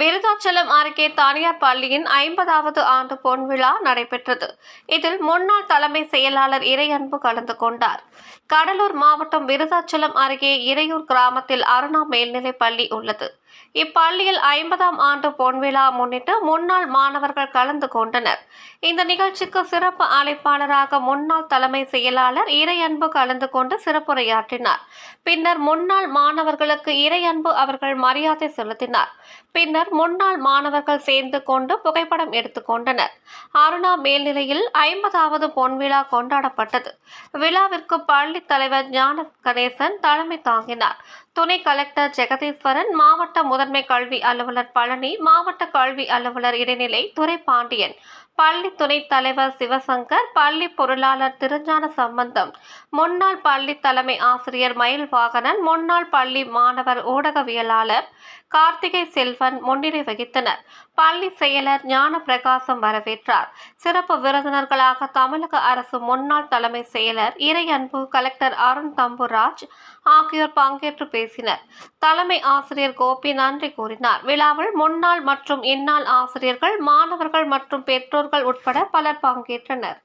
விருதாச்சலம் அருகே தனியார் பள்ளியின் ஐம்பதாவது ஆண்டு பொன்விழா நடைபெற்றது. இதில் முன்னாள் தலைமை செயலாளர் இறையன்பு கலந்து கொண்டார். கடலூர் மாவட்டம் விருதாச்சலம் அருகே இறையூர் கிராமத்தில் அருணா மேல்நிலைப் பள்ளி உள்ளது. இப்பள்ளியில் ஐம்பதாம் ஆண்டு பொன்விழா முன்னிட்டு முன்னாள் மாணவர்கள் கலந்து கொண்டனர். இந்த நிகழ்ச்சிக்கு சிறப்பு அழைப்பாளராக முன்னாள் தலைமை செயலாளர் இறையன்பு கலந்து கொண்டு சிறப்புரையாற்றினார். பின்னர் முன்னாள் மாணவர்களுக்கு இறையன்பு அவர்கள் மரியாதை செலுத்தினார். பின்னர் முன்னாள் மாணவர்கள் சேர்ந்து கொண்டு புகைப்படம் எடுத்துக்கொண்டனர் அருணா மேல்நிலையில் ஐம்பதாவது பொன்விழா கொண்டாடப்பட்டது. விழாவிற்கு பள்ளி தலைவர் ஞான கணேசன் தலைமை தாங்கினார். துணை கலெக்டர் ஜெகதீஸ்வரன் மாவட்ட முதன்மை கல்வி அலுவலர் பழனி மாவட்ட கல்வி அலுவலர் இடைநிலை துரை பாண்டியன் பள்ளி துணைத் தலைவர் சிவசங்கர் பள்ளி பொருளாளர் திருஞான சம்பந்தம் முன்னாள் பள்ளி தலைமை ஆசிரியர் மயில் வாகனன் முன்னாள் பள்ளி மாணவர் ஊடகவியலாளர் கார்த்திகை செல்வன் முன்னிலை வகித்தனர். பள்ளி செயலர் ஞான பிரகாசம் வரவேற்றார். சிறப்பு விருந்தினர்களாக தமிழக அரசு முன்னாள் தலைமை செயலர் இறையன்பு கலெக்டர் அருண் தம்புராஜ் ஆகியோர் பங்கேற்று பேசினர். தலைமை ஆசிரியர் கோபி நன்றி கூறினார். விழாவில் முன்னாள் மற்றும் இந்நாள் ஆசிரியர்கள் மாணவர்கள் மற்றும் பெற்றோர் பெற்றோர்கள் உட்பட பலர் பங்கேற்றனர்.